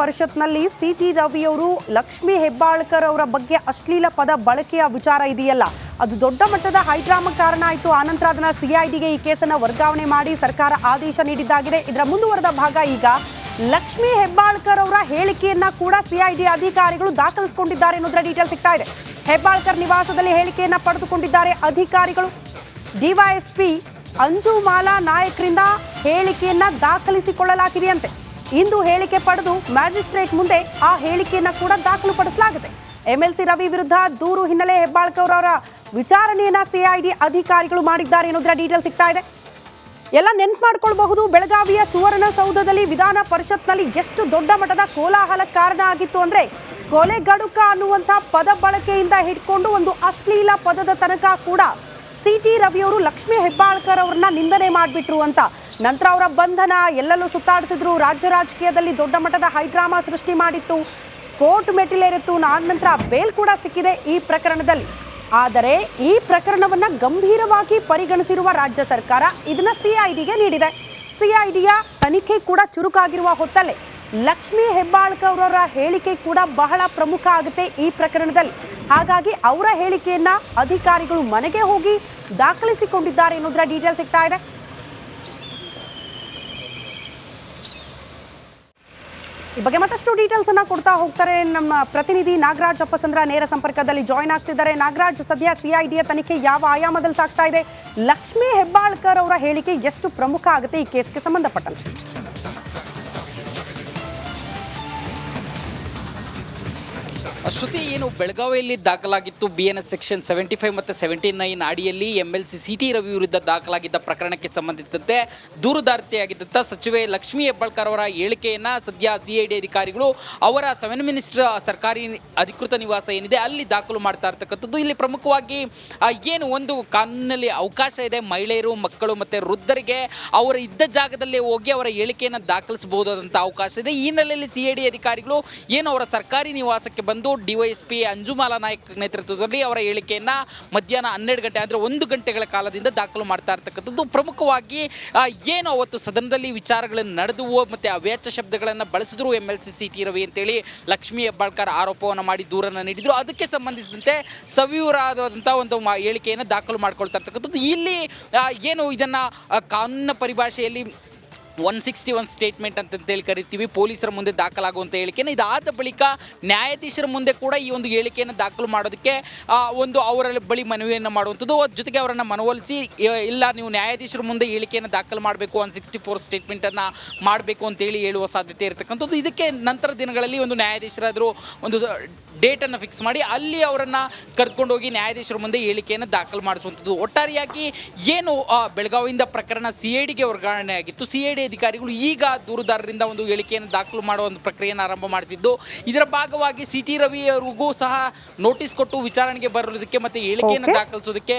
ಪರಿಷತ್ನಲ್ಲಿ ಸಿಟಿ ರವಿಯವರು ಲಕ್ಷ್ಮಿ ಹೆಬ್ಬಾಳ್ಕರ್ ಅವರ ಬಗ್ಗೆ ಅಶ್ಲೀಲ ಪದ ಬಳಕೆಯ ವಿಚಾರ ಇದೆಯಲ್ಲ. ಅದು ದೊಡ್ಡ ಮಟ್ಟದ ಹೈಡ್ರಾಮ ಕಾರಣ ಆಯಿತು. ಆನಂತರ ಅದನ್ನ ಸಿಐಡಿಗೆ ಈ ಕೇಸನ್ನು ವರ್ಗಾವಣೆ ಮಾಡಿ ಸರ್ಕಾರ ಆದೇಶ ನೀಡಿದ್ದಾಗಿದೆ. ಇದರ ಮುಂದುವರೆದ ಭಾಗ ಈಗ ಲಕ್ಷ್ಮಿ ಹೆಬ್ಬಾಳ್ಕರ್ ಅವರ ಹೇಳಿಕೆಯನ್ನ ಕೂಡ ಸಿಐಡಿ ಅಧಿಕಾರಿಗಳು ದಾಖಲಿಸಿಕೊಂಡಿದ್ದಾರೆ ಅನ್ನೋದರ ಡೀಟೇಲ್ ಸಿಗ್ತಾ ಇದೆ. ಹೆಬ್ಬಾಳ್ಕರ್ ನಿವಾಸದಲ್ಲಿ ಹೇಳಿಕೆಯನ್ನ ಪಡೆದುಕೊಂಡಿದ್ದಾರೆ ಅಧಿಕಾರಿಗಳು. ಡಿವೈಎಸ್ಪಿ ಅಂಜುಮಾಲಾ ನಾಯಕ್ರಿಂದ ಹೇಳಿಕೆಯನ್ನ ದಾಖಲಿಸಿಕೊಳ್ಳಲಾಗಿದೆಯಂತೆ. ಇಂದು ಹೇಳಿಕೆ ಪಡೆದು ಮ್ಯಾಜಿಸ್ಟ್ರೇಟ್ ಮುಂದೆ ಆ ಹೇಳಿಕೆಯನ್ನು ಕೂಡ ದಾಖಲುಪಡಿಸಲಾಗಿದೆ ಎಂಎಲ್ಸಿ ರವಿ ವಿರುದ್ಧ ದೂರು ಹಿನ್ನೆಲೆ ಹೆಬ್ಬಾಳ್ಕರ್ ಅವರ ವಿಚಾರಣೆಯನ್ನ ಸಿಐಡಿ ಅಧಿಕಾರಿಗಳು ಮಾಡಿದ್ದಾರೆ ಅನ್ನೋದರ ಡೀಟೇಲ್ ಸಿಗ್ತಾ ಇದೆ. ಎಲ್ಲ ನೆನ್ಪು ಮಾಡ್ಕೊಳ್ಬಹುದು. ಬೆಳಗಾವಿಯ ಸುವರ್ಣಸೌಧದಲ್ಲಿ ವಿಧಾನ ಪರಿಷತ್ನಲ್ಲಿ ಎಷ್ಟು ದೊಡ್ಡ ಮಟ್ಟದ ಕೋಲಾಹಲ ಕಾರಣ ಆಗಿತ್ತು ಅಂದ್ರೆ ಕೊಲೆ ಗಡುಕ ಅನ್ನುವಂಥ ಪದ ಬಳಕೆಯಿಂದ ಹಿಡ್ಕೊಂಡು ಒಂದು ಅಶ್ಲೀಲ ಪದದ ತನಕ ಕೂಡ ಸಿ ಟಿ ರವಿಯವರು ಲಕ್ಷ್ಮೀ ಹೆಬ್ಬಾಳ್ಕರ್ ಅವ್ರನ್ನ ನಿಂದನೆ ಮಾಡಿಬಿಟ್ರು ಅಂತ. ನಂತರ ಅವರ ಬಂಧನ ಎಲ್ಲೆಲ್ಲೂ ಸುತ್ತಾಡಿಸಿದ್ರು. ರಾಜ್ಯ ರಾಜಕೀಯದಲ್ಲಿ ದೊಡ್ಡ ಮಟ್ಟದ ಹೈಡ್ರಾಮಾ ಸೃಷ್ಟಿ ಮಾಡಿತ್ತು. ಕೋರ್ಟ್ ಮೆಟ್ಟಿಲೇರಿತ್ತು. ಆದ ನಂತರ ಬೇಲ್ ಕೂಡ ಸಿಕ್ಕಿದೆ ಈ ಪ್ರಕರಣದಲ್ಲಿ. ಆದರೆ ಈ ಪ್ರಕರಣವನ್ನು ಗಂಭೀರವಾಗಿ ಪರಿಗಣಿಸಿರುವ ರಾಜ್ಯ ಸರ್ಕಾರ ಇದನ್ನ ಸಿಐಡಿಗೆ ನೀಡಿದೆ. ಸಿಐಡಿಯ ತನಿಖೆ ಕೂಡ ಚುರುಕಾಗಿರುವ ಹೊತ್ತಲ್ಲೇ ಲಕ್ಷ್ಮೀ ಹೆಬ್ಬಾಳ್ಕರ್ ಅವರ ಹೇಳಿಕೆ ಕೂಡ ಬಹಳ ಪ್ರಮುಖ ಆಗುತ್ತೆ ಈ ಪ್ರಕರಣದಲ್ಲಿ. ಹಾಗಾಗಿ ಅವರ ಹೇಳಿಕೆಯನ್ನು ಅಧಿಕಾರಿಗಳು ಮನೆಗೆ ಹೋಗಿ ದಾಖಲಿಸಿಕೊಂಡಿದ್ದಾರೆ ಅನ್ನೋದರ ಡೀಟೇಲ್ ಸಿಗ್ತಾ ಇದೆ. ಈ ಬಗ್ಗೆ ಮತ್ತಷ್ಟು ಡೀಟೇಲ್ಸ್ ಅನ್ನ ಕೊಡ್ತಾ ಹೋಗ್ತಾರೆ ನಮ್ಮ ಪ್ರತಿನಿಧಿ ನಾಗರಾಜ್ ಅಪ್ಪಸಂದ್ರ ನೇರ ಸಂಪರ್ಕದಲ್ಲಿ ಜಾಯ್ನ್ ಆಗ್ತಿದ್ದಾರೆ. ನಾಗರಾಜ್, ಸದ್ಯ ಸಿಐಡಿಯ ತನಿಖೆ ಯಾವ ಆಯಾಮದಲ್ಲಿ ಸಾಗ್ತಾ ಇದೆ? ಲಕ್ಷ್ಮೀ ಹೆಬ್ಬಾಳ್ಕರ್ ಅವರ ಹೇಳಿಕೆ ಎಷ್ಟು ಪ್ರಮುಖ ಆಗುತ್ತೆ ಈ ಕೇಸ್ಗೆ ಸಂಬಂಧಪಟ್ಟಂತೆ? ಶ್ರುತಿ, ಏನು ಬೆಳಗಾವಿಯಲ್ಲಿ ದಾಖಲಾಗಿತ್ತು B N S section seventy five ಮತ್ತು ಸೆವೆಂಟಿ ನೈನ್ ಅಡಿಯಲ್ಲಿ M L C C T Ravi ವಿರುದ್ಧ ದಾಖಲಾಗಿದ್ದ ಪ್ರಕರಣಕ್ಕೆ ಸಂಬಂಧಿಸಿದಂತೆ ದೂರುದಾರ್ತಿಯಾಗಿದ್ದಂಥ ಸಚಿವೆ ಲಕ್ಷ್ಮೀ ಹೆಬ್ಬಾಳ್ಕರ್ ಅವರ ಹೇಳಿಕೆಯನ್ನು ಸದ್ಯ ಸಿ ಐ ಡಿ ಅಧಿಕಾರಿಗಳು ಅವರ ಸೆವೆನ್ ಮಿನಿಸ್ಟರ್ ಸರ್ಕಾರಿ ಅಧಿಕೃತ ನಿವಾಸ ಏನಿದೆ ಅಲ್ಲಿ ದಾಖಲು ಮಾಡ್ತಾ ಇರ್ತಕ್ಕಂಥದ್ದು. ಇಲ್ಲಿ ಪ್ರಮುಖವಾಗಿ ಏನು ಒಂದು ಕಾನೂನಿನಲ್ಲಿ ಅವಕಾಶ ಇದೆ ಮಹಿಳೆಯರು, ಮಕ್ಕಳು ಮತ್ತು ವೃದ್ಧರಿಗೆ, ಅವರ ಇದ್ದ ಜಾಗದಲ್ಲಿ ಹೋಗಿ ಅವರ ಹೇಳಿಕೆಯನ್ನು ದಾಖಲಿಸಬಹುದಾದಂಥ ಅವಕಾಶ ಇದೆ. ಈ ಹಿನ್ನೆಲೆಯಲ್ಲಿ ಸಿ ಐ ಡಿ ಅಧಿಕಾರಿಗಳು ಏನು ಅವರ ಸರ್ಕಾರಿ ನಿವಾಸಕ್ಕೆ ಬಂದು ಡಿವೈಎಸ್ಪಿ ಅಂಜುಮಾಲಾ ನಾಯಕ್ ನೇತೃತ್ವದಲ್ಲಿ ಅವರ ಹೇಳಿಕೆಯನ್ನು ಮಧ್ಯಾಹ್ನ ಹನ್ನೆರಡು ಗಂಟೆ ಅಂದರೆ ಒಂದು ಗಂಟೆಗಳ ಕಾಲದಿಂದ ದಾಖಲು ಮಾಡ್ತಾ ಇರ್ತಕ್ಕಂಥದ್ದು. ಪ್ರಮುಖವಾಗಿ ಏನು ಅವತ್ತು ಸದನದಲ್ಲಿ ವಿಚಾರಗಳನ್ನು ನಡೆದುವು ಮತ್ತು ಅವ್ಯಾಚ ಶಬ್ದಗಳನ್ನು ಬಳಸಿದ್ರು M L C C T Ravi ಅಂತೇಳಿ ಲಕ್ಷ್ಮೀ ಹೆಬ್ಬಾಳ್ಕರ್ ಆರೋಪವನ್ನು ಮಾಡಿ ದೂರನ್ನು ನೀಡಿದ್ರು. ಅದಕ್ಕೆ ಸಂಬಂಧಿಸಿದಂತೆ ಸವಿವರಾದಂಥ ಒಂದು ಹೇಳಿಕೆಯನ್ನು ದಾಖಲು ಮಾಡ್ಕೊಳ್ತಾ ಇರ್ತಕ್ಕಂಥದ್ದು. ಇಲ್ಲಿ ಏನು ಇದನ್ನು ಕಾನೂನಿನ ಪರಿಭಾಷೆಯಲ್ಲಿ ಒನ್ ಸಿಕ್ಸ್ಟಿ ಒನ್ ಸ್ಟೇಟ್ಮೆಂಟ್ ಅಂತಂತೇಳಿ ಕರಿತೀವಿ. ಪೊಲೀಸರ ಮುಂದೆ ದಾಖಲಾಗುವಂಥ ಹೇಳಿಕೆನ. ಇದಾದ ಬಳಿಕ ನ್ಯಾಯಾಧೀಶರ ಮುಂದೆ ಕೂಡ ಈ ಒಂದು ಹೇಳಿಕೆಯನ್ನು ದಾಖಲು ಮಾಡೋದಕ್ಕೆ ಒಂದು ಅವರ ಬಳಿ ಮನವಿಯನ್ನು ಮಾಡುವಂಥದ್ದು. ಜೊತೆಗೆ ಅವರನ್ನು ಮನವೊಲಿಸಿ ಇಲ್ಲ ನೀವು ನ್ಯಾಯಾಧೀಶರ ಮುಂದೆ ಹೇಳಿಕೆಯನ್ನು ದಾಖಲು ಮಾಡಬೇಕು ಒನ್ ಸಿಕ್ಸ್ಟಿ ಫೋರ್ ಸ್ಟೇಟ್ಮೆಂಟನ್ನು ಮಾಡಬೇಕು ಅಂತೇಳಿ ಹೇಳುವ ಸಾಧ್ಯತೆ ಇರತಕ್ಕಂಥದ್ದು. ಇದಕ್ಕೆ ನಂತರ ದಿನಗಳಲ್ಲಿ ಒಂದು ನ್ಯಾಯಾಧೀಶರಾದರೂ ಒಂದು ಡೇಟನ್ನು ಫಿಕ್ಸ್ ಮಾಡಿ ಅಲ್ಲಿ ಅವರನ್ನು ಕರೆದುಕೊಂಡು ಹೋಗಿ ನ್ಯಾಯಾಧೀಶರ ಮುಂದೆ ಹೇಳಿಕೆಯನ್ನು ದಾಖಲು ಮಾಡಿಸುವಂಥದ್ದು. ಒಟ್ಟಾರೆಯಾಗಿ ಏನು ಬೆಳಗಾವಿಯಿಂದ ಪ್ರಕರಣ ಸಿ ಐ ಡಿಗೆ ವರ್ಗಾವಣೆ ಆಗಿತ್ತು ಸಿ ಐ ಡಿ ಅಧಿಕಾರಿಗಳು ಈಗ ದೂರುದಾರರಿಂದ ಒಂದು ಹೇಳಿಕೆಯನ್ನು ದಾಖಲು ಮಾಡುವ ಒಂದು ಪ್ರಕ್ರಿಯೆಯನ್ನು ಆರಂಭ ಮಾಡಿಸಿದ್ದು ಇದರ ಭಾಗವಾಗಿ ಸಿ ಟಿ ರವಿ ಅವರಿಗೂ ಸಹ ನೋಟಿಸ್ ಕೊಟ್ಟು ವಿಚಾರಣೆಗೆ ಬರೋದಕ್ಕೆ ಮತ್ತೆ ಹೇಳಿಕೆಯನ್ನು. ದಾಖಲಿಸೋದಕ್ಕೆ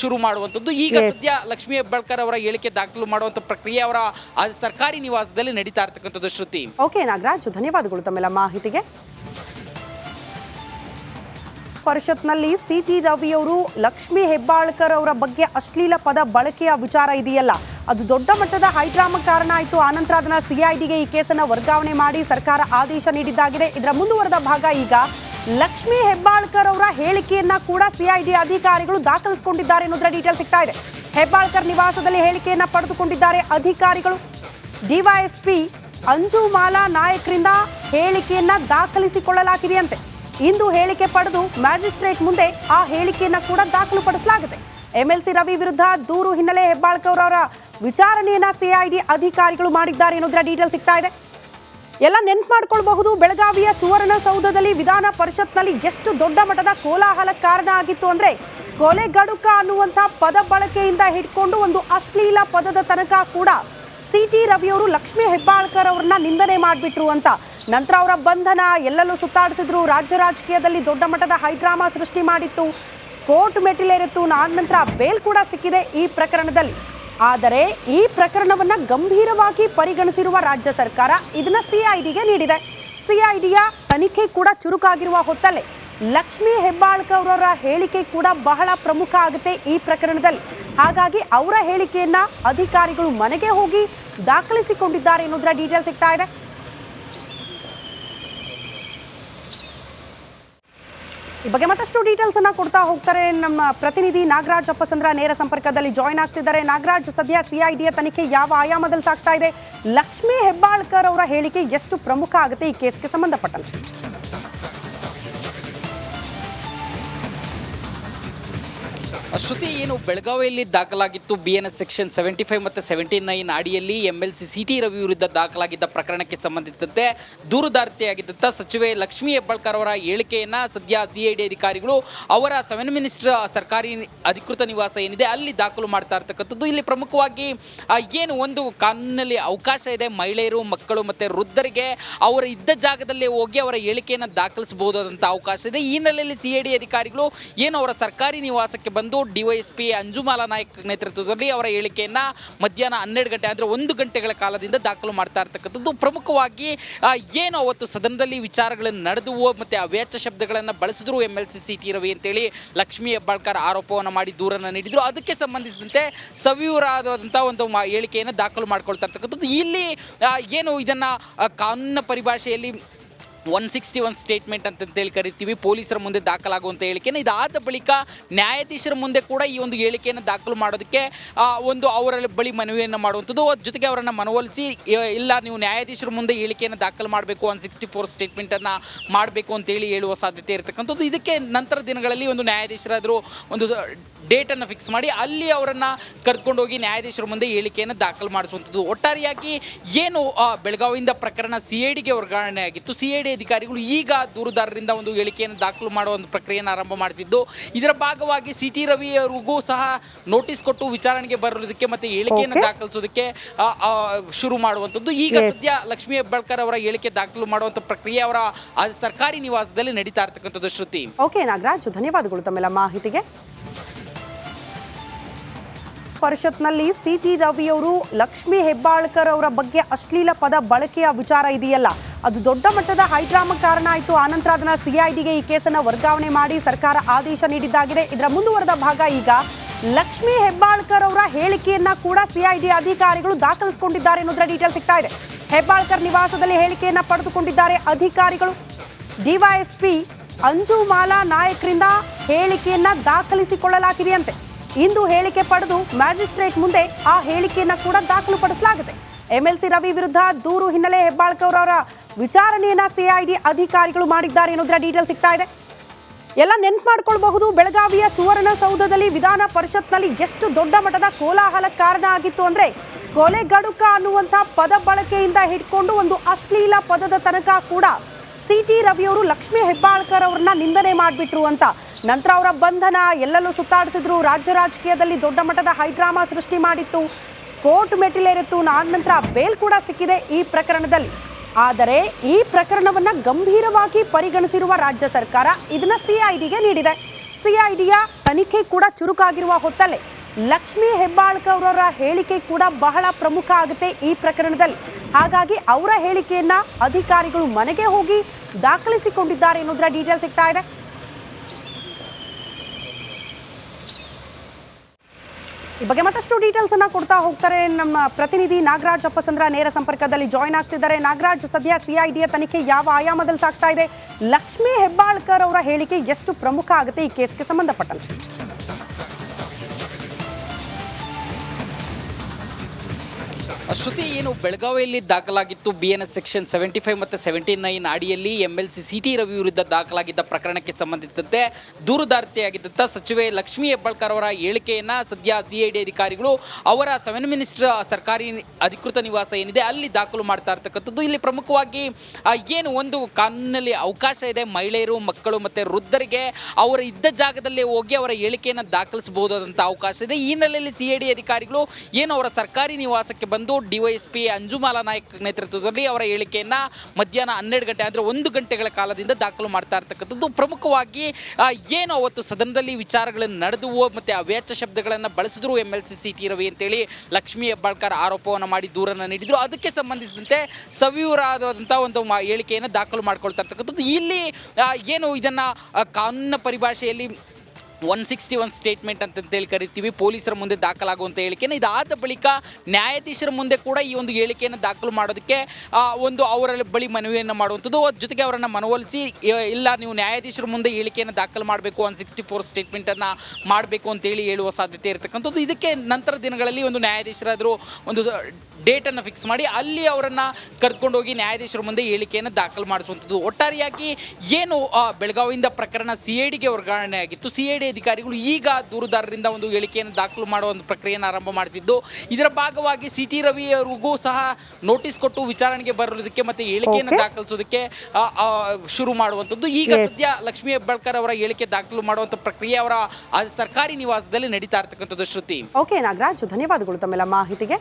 ಶುರು ಮಾಡುವಂಥದ್ದು. ಈಗ ಸದ್ಯ ಲಕ್ಷ್ಮೀ ಹೆಬ್ಬಾಳ್ಕರ್ ಅವರ ಹೇಳಿಕೆ ದಾಖಲು ಮಾಡುವಂಥ ಪ್ರಕ್ರಿಯೆ ಅವರ ಸರ್ಕಾರಿ ನಿವಾಸದಲ್ಲಿ ನಡೀತಾ ಇರ್ತಕ್ಕಂಥದ್ದು ಶ್ರುತಿ. ಓಕೆ ನಾಗರಾಜ್ ಧನ್ಯವಾದಗಳು ತಮ್ಮೆಲ್ಲ ಮಾಹಿತಿಗೆ. ಪರಿಷತ್ನಲ್ಲಿ ಸಿಟಿ ರವಿಯವರು ಲಕ್ಷ್ಮೀ ಹೆಬ್ಬಾಳ್ಕರ್ ಅವರ ಬಗ್ಗೆ ಅಶ್ಲೀಲ ಪದ ಬಳಕೆಯ ವಿಚಾರ ಇದೆಯಲ್ಲ, ಅದು ದೊಡ್ಡ ಮಟ್ಟದ ಹೈಡ್ರಾಮ ಕಾರಣ ಆಯಿತು. ಆನಂತರ ಅದನ್ನ ಸಿಐಡಿಗೆ ಈ ಕೇಸನ್ನು ವರ್ಗಾವಣೆ ಮಾಡಿ ಸರ್ಕಾರ ಆದೇಶ ನೀಡಿದ್ದಾಗಿದೆ. ಇದರ ಮುಂದುವರೆದ ಭಾಗ ಈಗ ಲಕ್ಷ್ಮೀ ಹೆಬ್ಬಾಳ್ಕರ್ ಅವರ ಹೇಳಿಕೆಯನ್ನ ಕೂಡ ಸಿಐಡಿ ಅಧಿಕಾರಿಗಳು ದಾಖಲಿಸಿಕೊಂಡಿದ್ದಾರೆ ಅನ್ನೋದರ ಡೀಟೇಲ್ ಸಿಗ್ತಾ ಇದೆ. ಹೆಬ್ಬಾಳ್ಕರ್ ನಿವಾಸದಲ್ಲಿ ಹೇಳಿಕೆಯನ್ನ ಪಡೆದುಕೊಂಡಿದ್ದಾರೆ ಅಧಿಕಾರಿಗಳು. ಡಿವೈಎಸ್ಪಿ ಅಂಜುಮಾಲಾ ನಾಯಕ್ರಿಂದ ಹೇಳಿಕೆಯನ್ನ ದಾಖಲಿಸಿಕೊಳ್ಳಲಾಗಿದೆಯಂತೆ. ಇಂದು ಹೇಳಿಕೆ ಪಡೆದು ಮ್ಯಾಜಿಸ್ಟ್ರೇಟ್ ಮುಂದೆ ಆ ಹೇಳಿಕೆಯನ್ನು ಕೂಡ ದಾಖಲುಪಡಿಸಲಾಗಿದೆ ಎಂಎಲ್ಸಿ ರವಿ ವಿರುದ್ಧ ದೂರು ಹಿನ್ನೆಲೆ ಹೆಬ್ಬಾಳ್ಕರ್ ಅವರ ವಿಚಾರಣೆಯನ್ನ ಸಿಐಡಿ ಅಧಿಕಾರಿಗಳು ಮಾಡಿದ್ದಾರೆ ಅನ್ನೋದರ ಡೀಟೇಲ್ ಸಿಗ್ತಾ ಇದೆ. ಎಲ್ಲ ನೆನ್ಪು ಮಾಡ್ಕೊಳ್ಬಹುದು. ಬೆಳಗಾವಿಯ ಸುವರ್ಣಸೌಧದಲ್ಲಿ ವಿಧಾನ ಪರಿಷತ್ನಲ್ಲಿ ಎಷ್ಟು ದೊಡ್ಡ ಮಟ್ಟದ ಕೋಲಾಹಲ ಕಾರಣ ಆಗಿತ್ತು ಅಂದ್ರೆ ಕೊಲೆ ಗಡುಕ ಅನ್ನುವಂಥ ಪದ ಬಳಕೆಯಿಂದ ಹಿಡ್ಕೊಂಡು ಒಂದು ಅಶ್ಲೀಲ ಪದದ ತನಕ ಕೂಡ ಸಿ ಟಿ ರವಿಯವರು ಲಕ್ಷ್ಮೀ ಹೆಬ್ಬಾಳ್ಕರ್ ಅವ್ರನ್ನ ನಿಂದನೆ ಮಾಡಿಬಿಟ್ರು ಅಂತ. ನಂತರ ಅವರ ಬಂಧನ ಎಲ್ಲೆಲ್ಲೂ ಸುತ್ತಾಡಿಸಿದ್ರು. ರಾಜ್ಯ ರಾಜಕೀಯದಲ್ಲಿ ದೊಡ್ಡ ಮಟ್ಟದ ಹೈಡ್ರಾಮಾ ಸೃಷ್ಟಿ ಮಾಡಿತ್ತು. ಕೋರ್ಟ್ ಮೆಟ್ಟಿಲೇರಿತ್ತು. ಆದ ನಂತರ ಬೇಲ್ ಕೂಡ ಸಿಕ್ಕಿದೆ ಈ ಪ್ರಕರಣದಲ್ಲಿ. ಆದರೆ ಈ ಪ್ರಕರಣವನ್ನು ಗಂಭೀರವಾಗಿ ಪರಿಗಣಿಸಿರುವ ರಾಜ್ಯ ಸರ್ಕಾರ ಇದನ್ನ ಸಿಐಡಿಗೆ ನೀಡಿದೆ. ಸಿಐಡಿಯ ತನಿಖೆ ಕೂಡ ಚುರುಕಾಗಿರುವ ಹೊತ್ತಲ್ಲೇ ಲಕ್ಷ್ಮೀ ಹೆಬ್ಬಾಳ್ಕರ್ ಅವರ ಹೇಳಿಕೆ ಕೂಡ ಬಹಳ ಪ್ರಮುಖ ಆಗುತ್ತೆ ಈ ಪ್ರಕರಣದಲ್ಲಿ. ಹಾಗಾಗಿ ಅವರ ಹೇಳಿಕೆಯನ್ನು ಅಧಿಕಾರಿಗಳು ಮನೆಗೆ ಹೋಗಿ ದಾಖಲಿಸಿಕೊಂಡಿದ್ದಾರೆ ಅನ್ನೋದರ ಡೀಟೇಲ್ ಸಿಗ್ತಾ ಇದೆ. ಈ ಬಗ್ಗೆ ಮತ್ತಷ್ಟು ಡೀಟೇಲ್ಸ್ ಅನ್ನ ಕೊಡ್ತಾ ಹೋಗ್ತಾರೆ ನಮ್ಮ ಪ್ರತಿನಿಧಿ ನಾಗರಾಜ್ ಅಪ್ಪಸಂದ್ರ ನೇರ ಸಂಪರ್ಕದಲ್ಲಿ ಜಾಯಿನ್ ಆಗ್ತಿದ್ದಾರೆ. ನಾಗರಾಜ್, ಸದ್ಯ ಸಿಐಡಿಯ ತನಿಖೆ ಯಾವ ಆಯಾಮದಲ್ಲಿ ಸಾಗ್ತಾ ಇದೆ? ಲಕ್ಷ್ಮೀ ಹೆಬ್ಬಾಳ್ಕರ್ ಅವರ ಹೇಳಿಕೆ ಎಷ್ಟು ಪ್ರಮುಖ ಆಗುತ್ತೆ ಈ ಕೇಸ್ಗೆ ಸಂಬಂಧಪಟ್ಟಂತೆ? ಶ್ರುತಿ, ಏನು ಬೆಳಗಾವಿಯಲ್ಲಿ ದಾಖಲಾಗಿತ್ತು B N S section seventy five ಮತ್ತು ಸೆವೆಂಟಿ ನೈನ್ ಅಡಿಯಲ್ಲಿ M L C C T Ravi ವಿರುದ್ಧ ದಾಖಲಾಗಿದ್ದ ಪ್ರಕರಣಕ್ಕೆ ಸಂಬಂಧಿಸಿದಂತೆ ದೂರುದಾರ್ತೆಯಾಗಿದ್ದಂಥ ಸಚಿವೆ ಲಕ್ಷ್ಮೀ ಹೆಬ್ಬಾಳ್ಕರ್ ಅವರ ಹೇಳಿಕೆಯನ್ನು ಸದ್ಯ ಸಿ ಐ ಡಿ ಅಧಿಕಾರಿಗಳು ಅವರ ಸೆವೆನ್ ಮಿನಿಸ್ಟರ್ ಸರ್ಕಾರಿ ಅಧಿಕೃತ ನಿವಾಸ ಏನಿದೆ ಅಲ್ಲಿ ದಾಖಲು ಮಾಡ್ತಾ ಇರ್ತಕ್ಕಂಥದ್ದು. ಇಲ್ಲಿ ಪ್ರಮುಖವಾಗಿ ಏನು ಒಂದು ಕಾನೂನಿನಲ್ಲಿ ಅವಕಾಶ ಇದೆ, ಮಹಿಳೆಯರು, ಮಕ್ಕಳು ಮತ್ತು ವೃದ್ಧರಿಗೆ ಅವರ ಇದ್ದ ಜಾಗದಲ್ಲಿ ಹೋಗಿ ಅವರ ಹೇಳಿಕೆಯನ್ನು ದಾಖಲಿಸಬಹುದಾದಂಥ ಅವಕಾಶ ಇದೆ. ಈ ಹಿನ್ನೆಲೆಯಲ್ಲಿ ಸಿ ಐ ಡಿ ಅಧಿಕಾರಿಗಳು ಏನು ಅವರ ಸರ್ಕಾರಿ ನಿವಾಸಕ್ಕೆ ಬಂದು ಡಿವೈಎಸ್ಪಿ ಅಂಜುಮಾಲಾ ನಾಯಕ್ ನೇತೃತ್ವದಲ್ಲಿ ಅವರ ಹೇಳಿಕೆಯನ್ನು ಮಧ್ಯಾಹ್ನ ಹನ್ನೆರಡು ಗಂಟೆ ಅಂದರೆ ಒಂದು ಗಂಟೆಗಳ ಕಾಲದಿಂದ ದಾಖಲು ಮಾಡ್ತಾ ಇರ್ತಕ್ಕಂಥದ್ದು. ಪ್ರಮುಖವಾಗಿ ಏನು ಅವತ್ತು ಸದನದಲ್ಲಿ ವಿಚಾರಗಳನ್ನು ನಡೆದುವು ಮತ್ತು ಅವ್ಯಾಚ ಶಬ್ದಗಳನ್ನು ಬಳಸಿದ್ರು M L C C T Ravi ಅಂತೇಳಿ ಲಕ್ಷ್ಮೀ ಹೆಬ್ಬಾಳ್ಕರ್ ಆರೋಪವನ್ನು ಮಾಡಿ ದೂರನ್ನು ನೀಡಿದ್ರು. ಅದಕ್ಕೆ ಸಂಬಂಧಿಸಿದಂತೆ ಸವಿವರಾದಂಥ ಒಂದು ಹೇಳಿಕೆಯನ್ನು ದಾಖಲು ಮಾಡ್ಕೊಳ್ತಾ ಇರ್ತಕ್ಕಂಥದ್ದು. ಇಲ್ಲಿ ಏನು ಇದನ್ನು ಕಾನೂನಿನ ಪರಿಭಾಷೆಯಲ್ಲಿ ಒನ್ ಸಿಕ್ಸ್ಟಿ ಒನ್ ಸ್ಟೇಟ್ಮೆಂಟ್ ಅಂತಂತೇಳಿ ಕರಿತೀವಿ. ಪೊಲೀಸರ ಮುಂದೆ ದಾಖಲಾಗುವಂಥ ಹೇಳಿಕೆನ. ಇದಾದ ಬಳಿಕ ನ್ಯಾಯಾಧೀಶರ ಮುಂದೆ ಕೂಡ ಈ ಒಂದು ಹೇಳಿಕೆಯನ್ನು ದಾಖಲು ಮಾಡೋದಕ್ಕೆ ಒಂದು ಅವರ ಬಳಿ ಮನವಿಯನ್ನು ಮಾಡುವಂಥದ್ದು. ಜೊತೆಗೆ ಅವರನ್ನು ಮನವೊಲಿಸಿ ಇಲ್ಲ ನೀವು ನ್ಯಾಯಾಧೀಶರ ಮುಂದೆ ಹೇಳಿಕೆಯನ್ನು ದಾಖಲು ಮಾಡಬೇಕು ಒನ್ ಸಿಕ್ಸ್ಟಿ ಫೋರ್ ಸ್ಟೇಟ್ಮೆಂಟನ್ನು ಮಾಡಬೇಕು ಅಂತೇಳಿ ಹೇಳುವ ಸಾಧ್ಯತೆ ಇರತಕ್ಕಂಥದ್ದು. ಇದಕ್ಕೆ ನಂತರ ದಿನಗಳಲ್ಲಿ ಒಂದು ನ್ಯಾಯಾಧೀಶರಾದರೂ ಒಂದು ಡೇಟನ್ನು ಫಿಕ್ಸ್ ಮಾಡಿ ಅಲ್ಲಿ ಅವರನ್ನು ಕರೆದುಕೊಂಡು ಹೋಗಿ ನ್ಯಾಯಾಧೀಶರ ಮುಂದೆ ಹೇಳಿಕೆಯನ್ನು ದಾಖಲು ಮಾಡಿಸುವಂಥದ್ದು. ಒಟ್ಟಾರೆಯಾಗಿ ಏನು ಬೆಳಗಾವಿಯಿಂದ ಪ್ರಕರಣ ಸಿ ಐ ಡಿಗೆ ವರ್ಗಾವಣೆ ಆಗಿತ್ತು ಸಿ ಐ ಡಿ ಅಧಿಕಾರಿಗಳು ಈಗ ದೂರುದಾರರಿಂದ ಒಂದು ಹೇಳಿಕೆಯನ್ನು ದಾಖಲು ಮಾಡುವ ಒಂದು ಪ್ರಕ್ರಿಯೆಯನ್ನು ಆರಂಭ ಮಾಡಿಸಿದ್ದು ಇದರ ಭಾಗವಾಗಿ ಸಿ ಟಿ ರವಿ ಅವರಿಗೂ ಸಹ ನೋಟಿಸ್ ಕೊಟ್ಟು ವಿಚಾರಣೆಗೆ ಬರೋದಕ್ಕೆ ಮತ್ತೆ ಹೇಳಿಕೆಯನ್ನು. ದಾಖಲಿಸೋದಕ್ಕೆ ಶುರು ಮಾಡುವಂಥದ್ದು ಈಗ. ಸದ್ಯ ಲಕ್ಷ್ಮೀ ಹೆಬ್ಬಾಳ್ಕರ್ ಅವರ ಹೇಳಿಕೆ ದಾಖಲು ಮಾಡುವಂಥ ಪ್ರಕ್ರಿಯೆ ಅವರ ಸರ್ಕಾರಿ ನಿವಾಸದಲ್ಲಿ ನಡೀತಾ ಇರ್ತಕ್ಕಂಥದ್ದು ಶ್ರುತಿ ಓಕೆ ನಾಗರಾಜ್ ಧನ್ಯವಾದಗಳು ತಮ್ಮೆಲ್ಲ ಮಾಹಿತಿಗೆ ಪರಿಷತ್ನಲ್ಲಿ ಸಿ ಟಿ ರವಿಯವರು ಲಕ್ಷ್ಮೀ ಹೆಬ್ಬಾಳ್ಕರ್ ಅವರ ಬಗ್ಗೆ ಅಶ್ಲೀಲ ಪದ ಬಳಕೆಯ ವಿಚಾರ ಇದೆಯಲ್ಲ ಅದು ದೊಡ್ಡ ಮಟ್ಟದ ಹೈಡ್ರಾಮ ಕಾರಣ ಆಯಿತು. ಆನಂತರ ಅದನ್ನ ಸಿಐಡಿಗೆ ಈ ಕೇಸನ್ನು ವರ್ಗಾವಣೆ ಮಾಡಿ ಸರ್ಕಾರ ಆದೇಶ ನೀಡಿದ್ದಾಗಿದೆ. ಇದರ ಮುಂದುವರೆದ ಭಾಗ ಈಗ ಲಕ್ಷ್ಮೀ ಹೆಬ್ಬಾಳ್ಕರ್ ಅವರ ಹೇಳಿಕೆಯನ್ನ ಕೂಡ ಸಿಐಡಿ ಅಧಿಕಾರಿಗಳು ದಾಖಲಿಸಿಕೊಂಡಿದ್ದಾರೆ ಅನ್ನೋದರ ಡೀಟೇಲ್ ಸಿಗ್ತಾ ಇದೆ. ಹೆಬ್ಬಾಳ್ಕರ್ ನಿವಾಸದಲ್ಲಿ ಹೇಳಿಕೆಯನ್ನ ಪಡೆದುಕೊಂಡಿದ್ದಾರೆ ಅಧಿಕಾರಿಗಳು. ಡಿವೈಎಸ್ಪಿ ಅಂಜುಮಾಲಾ ನಾಯಕರಿಂದ ಹೇಳಿಕೆಯನ್ನ ದಾಖಲಿಸಿಕೊಳ್ಳಲಾಗಿದೆಯಂತೆ. ಇಂದು ಹೇಳಿಕೆ ಪಡೆದು ಮ್ಯಾಜಿಸ್ಟ್ರೇಟ್ ಮುಂದೆ ಆ ಹೇಳಿಕೆಯನ್ನ ಕೂಡ ದಾಖಲು ಪಡಿಸಲಾಗಿದೆ ಎಂಎಲ್ಸಿ ರವಿ ವಿರುದ್ಧ ದೂರು ಹಿನ್ನೆಲೆ ಹೆಬ್ಬಾಳ್ಕರ್ ಅವರ ವಿಚಾರಣೆಯನ್ನ ಸಿಐಡಿ ಅಧಿಕಾರಿಗಳು ಮಾಡಿದ್ದಾರೆ ಅನ್ನೋದರ ಡೀಟೇಲ್ ಸಿಗ್ತಾ ಇದೆ. ಎಲ್ಲ ನೆನ್ಪು ಮಾಡ್ಕೊಳ್ಬಹುದು. ಬೆಳಗಾವಿಯ ಸುವರ್ಣಸೌಧದಲ್ಲಿ ವಿಧಾನ ಪರಿಷತ್ನಲ್ಲಿ ಎಷ್ಟು ದೊಡ್ಡ ಮಟ್ಟದ ಕೋಲಾಹಲ ಕಾರಣ ಆಗಿತ್ತು ಅಂದ್ರೆ ಕೊಲೆಗಡುಕ ಅನ್ನುವಂಥ ಪದ ಬಳಕೆಯಿಂದ ಹಿಡ್ಕೊಂಡು ಒಂದು ಅಶ್ಲೀಲ ಪದದ ತನಕ ಕೂಡ ಸಿ ಟಿ ರವಿಯವರು ಲಕ್ಷ್ಮೀ ಹೆಬ್ಬಾಳ್ಕರ್ ಅವ್ರನ್ನ ನಿಂದನೆ ಮಾಡಿಬಿಟ್ರು ಅಂತ. ನಂತರ ಅವರ ಬಂಧನ ಎಲ್ಲೆಲ್ಲೂ ಸುತ್ತಾಡಿಸಿದ್ರು. ರಾಜ್ಯ ರಾಜಕೀಯದಲ್ಲಿ ದೊಡ್ಡ ಮಟ್ಟದ ಹೈಡ್ರಾಮಾ ಸೃಷ್ಟಿ ಮಾಡಿತ್ತು. ಕೋರ್ಟ್ ಮೆಟ್ಟಿಲೇರಿತ್ತು. ನಂತರ ಬೇಲ್ ಕೂಡ ಸಿಕ್ಕಿದೆ ಈ ಪ್ರಕರಣದಲ್ಲಿ. ಆದರೆ ಈ ಪ್ರಕರಣವನ್ನು ಗಂಭೀರವಾಗಿ ಪರಿಗಣಿಸಿರುವ ರಾಜ್ಯ ಸರ್ಕಾರ ಇದನ್ನ ಸಿಐಡಿಗೆ ನೀಡಿದೆ. ಸಿಐಡಿಯ ತನಿಖೆ ಕೂಡ ಚುರುಕಾಗಿರುವ ಹೊತ್ತಲ್ಲೇ ಲಕ್ಷ್ಮೀ ಅವರ ಹೇಳಿಕೆ ಕೂಡ ಬಹಳ ಪ್ರಮುಖ ಆಗುತ್ತೆ ಈ ಪ್ರಕರಣದಲ್ಲಿ. ಹಾಗಾಗಿ ಅವರ ಹೇಳಿಕೆಯನ್ನ ಅಧಿಕಾರಿಗಳು ಮನೆಗೆ ಹೋಗಿ ದಾಖಲಿಸಿಕೊಂಡಿದ್ದಾರೆ ಅನ್ನೋದರ ಡೀಟೇಲ್ ಸಿಗ್ತಾ ಇದೆ. ಈ ಬಗ್ಗೆ ಮತ್ತಷ್ಟು ಡೀಟೇಲ್ಸ್ ಅನ್ನ ಕೊಡ್ತಾ ಹೋಗ್ತಾರೆ ನಮ್ಮ ಪ್ರತಿನಿಧಿ ನಾಗರಾಜ್. ಅಪ್ಪಸಂದ್ರ ನೇರ ಸಂಪರ್ಕದಲ್ಲಿ ಜಾಯ್ನ್ ಆಗ್ತಿದ್ದಾರೆ. ನಾಗರಾಜ್, ಸದ್ಯ ಸಿಐಡಿಯ ತನಿಖೆ ಯಾವ ಆಯಾಮದಲ್ಲಿ ಸಾಗ್ತಾ ಇದೆ? ಲಕ್ಷ್ಮೀ ಹೆಬ್ಬಾಳ್ಕರ್ ಅವರ ಹೇಳಿಕೆ ಎಷ್ಟು ಪ್ರಮುಖ ಆಗುತ್ತೆ? ಈ ಕೇಸ್ಗೆ ಸಂಬಂಧಪಟ್ಟಂತೆ. ಶ್ರುತಿ, ಏನು ಬೆಳಗಾವಿಯಲ್ಲಿ ದಾಖಲಾಗಿತ್ತು B N S section seventy five ಮತ್ತು ಸೆವೆಂಟಿ ನೈನ್ ಅಡಿಯಲ್ಲಿ M L C C T Ravi ವಿರುದ್ಧ ದಾಖಲಾಗಿದ್ದ ಪ್ರಕರಣಕ್ಕೆ ಸಂಬಂಧಿಸಿದಂತೆ ದೂರುದಾರ್ತಿಯಾಗಿದ್ದಂಥ ಸಚಿವೆ ಲಕ್ಷ್ಮೀ ಹೆಬ್ಬಾಳ್ಕರ್ ಅವರ ಹೇಳಿಕೆಯನ್ನು ಸದ್ಯ ಸಿ ಐ ಡಿ ಅಧಿಕಾರಿಗಳು ಅವರ ಸೆವೆನ್ ಮಿನಿಸ್ಟರ್ ಸರ್ಕಾರಿ ಅಧಿಕೃತ ನಿವಾಸ ಏನಿದೆ ಅಲ್ಲಿ ದಾಖಲು ಮಾಡ್ತಾ ಇರ್ತಕ್ಕಂಥದ್ದು. ಇಲ್ಲಿ ಪ್ರಮುಖವಾಗಿ ಏನು ಒಂದು ಕಾನೂನಿನಲ್ಲಿ ಅವಕಾಶ ಇದೆ, ಮಹಿಳೆಯರು, ಮಕ್ಕಳು ಮತ್ತು ವೃದ್ಧರಿಗೆ ಅವರು ಇದ್ದ ಜಾಗದಲ್ಲೇ ಹೋಗಿ ಅವರ ಹೇಳಿಕೆಯನ್ನು ದಾಖಲಿಸಬಹುದಾದಂಥ ಅವಕಾಶ ಇದೆ. ಈ ಹಿನ್ನೆಲೆಯಲ್ಲಿ ಸಿ ಐ ಡಿ ಅಧಿಕಾರಿಗಳು ಏನು ಅವರ ಸರ್ಕಾರಿ ನಿವಾಸಕ್ಕೆ ಬಂದು ಡಿವೈಎಸ್ಪಿ ಅಂಜುಮಾಲಾ ನಾಯಕ್ ನೇತೃತ್ವದಲ್ಲಿ ಅವರ ಹೇಳಿಕೆಯನ್ನು ಮಧ್ಯಾಹ್ನ ಹನ್ನೆರಡು ಗಂಟೆ ಅಂದರೆ ಒಂದು ಗಂಟೆಗಳ ಕಾಲದಿಂದ ದಾಖಲು ಮಾಡ್ತಾ ಇರ್ತಕ್ಕಂಥದ್ದು. ಪ್ರಮುಖವಾಗಿ ಏನು ಅವತ್ತು ಸದನದಲ್ಲಿ ವಿಚಾರಗಳನ್ನು ನಡೆದುವು ಮತ್ತು ಅವ್ಯಾಚ ಶಬ್ದಗಳನ್ನು ಬಳಸಿದ್ರು M L C C T Ravi ಅಂತೇಳಿ ಲಕ್ಷ್ಮೀ ಹೆಬ್ಬಾಳ್ಕರ್ ಆರೋಪವನ್ನು ಮಾಡಿ ದೂರನ್ನು ನೀಡಿದ್ರು. ಅದಕ್ಕೆ ಸಂಬಂಧಿಸಿದಂತೆ ಸವಿವರಾದಂಥ ಒಂದು ಹೇಳಿಕೆಯನ್ನು ದಾಖಲು ಮಾಡ್ಕೊಳ್ತಾ ಇರ್ತಕ್ಕಂಥದ್ದು. ಇಲ್ಲಿ ಏನು ಇದನ್ನು ಕಾನೂನಿನ ಪರಿಭಾಷೆಯಲ್ಲಿ ಒನ್ ಸಿಕ್ಸ್ಟಿ ಒನ್ ಸ್ಟೇಟ್ಮೆಂಟ್ ಅಂತಂತೇಳಿ ಕರಿತೀವಿ. ಪೊಲೀಸರ ಮುಂದೆ ದಾಖಲಾಗುವಂಥ ಹೇಳಿಕೆನ. ಇದಾದ ಬಳಿಕ ನ್ಯಾಯಾಧೀಶರ ಮುಂದೆ ಕೂಡ ಈ ಒಂದು ಹೇಳಿಕೆಯನ್ನು ದಾಖಲು ಮಾಡೋದಕ್ಕೆ ಒಂದು ಅವರ ಬಳಿ ಮನವಿಯನ್ನು ಮಾಡುವಂಥದ್ದು. ಜೊತೆಗೆ ಅವರನ್ನು ಮನವೊಲಿಸಿ ಇಲ್ಲ ನೀವು ನ್ಯಾಯಾಧೀಶರ ಮುಂದೆ ಹೇಳಿಕೆಯನ್ನು ದಾಖಲು ಮಾಡಬೇಕು, ಒನ್ ಸಿಕ್ಸ್ಟಿ ಫೋರ್ ಸ್ಟೇಟ್ಮೆಂಟನ್ನು ಮಾಡಬೇಕು ಅಂತೇಳಿ ಹೇಳುವ ಸಾಧ್ಯತೆ ಇರತಕ್ಕಂಥದ್ದು. ಇದಕ್ಕೆ ನಂತರ ದಿನಗಳಲ್ಲಿ ಒಂದು ನ್ಯಾಯಾಧೀಶರಾದರೂ ಒಂದು ಡೇಟನ್ನು ಫಿಕ್ಸ್ ಮಾಡಿ ಅಲ್ಲಿ ಅವರನ್ನು ಕರೆದುಕೊಂಡು ಹೋಗಿ ನ್ಯಾಯಾಧೀಶರ ಮುಂದೆ ಹೇಳಿಕೆಯನ್ನು ದಾಖಲು ಮಾಡಿಸುವಂಥದ್ದು. ಒಟ್ಟಾರೆಯಾಗಿ ಏನು ಬೆಳಗಾವಿಯಿಂದ ಪ್ರಕರಣ ಸಿ ಐ ಡಿಗೆ ವರ್ಗಾವಣೆ ಆಗಿತ್ತು ಸಿ ಐ ಡಿ ಅಧಿಕಾರಿಗಳು ಈಗ ದೂರುದಾರರಿಂದ ಒಂದು ಹೇಳಿಕೆಯನ್ನು ದಾಖಲು ಮಾಡುವ ಒಂದು ಪ್ರಕ್ರಿಯೆಯನ್ನು ಆರಂಭ ಮಾಡಿಸಿದ್ದು ಇದರ ಭಾಗವಾಗಿ ಸಿ ಟಿ ರವಿ ಅವರಿಗೂ ಸಹ ನೋಟಿಸ್ ಕೊಟ್ಟು ವಿಚಾರಣೆಗೆ ಬರೋದಕ್ಕೆ ಮತ್ತೆ ಹೇಳಿಕೆಯನ್ನು. ದಾಖಲಿಸೋದಕ್ಕೆ ಶುರು ಮಾಡುವಂಥದ್ದು ಈಗ. ಸದ್ಯ ಲಕ್ಷ್ಮೀ ಹೆಬ್ಬಾಳ್ಕರ್ ಅವರ ಹೇಳಿಕೆ ದಾಖಲು ಮಾಡುವಂಥ ಪ್ರಕ್ರಿಯೆ ಅವರ ಸರ್ಕಾರಿ ನಿವಾಸದಲ್ಲಿ ನಡೀತಾ ಇರ್ತಕ್ಕಂಥದ್ದು ಶ್ರುತಿ ಓಕೆ ನಾಗರಾಜ್ ಧನ್ಯವಾದಗಳು ತಮ್ಮೆಲ್ಲ ಮಾಹಿತಿಗೆ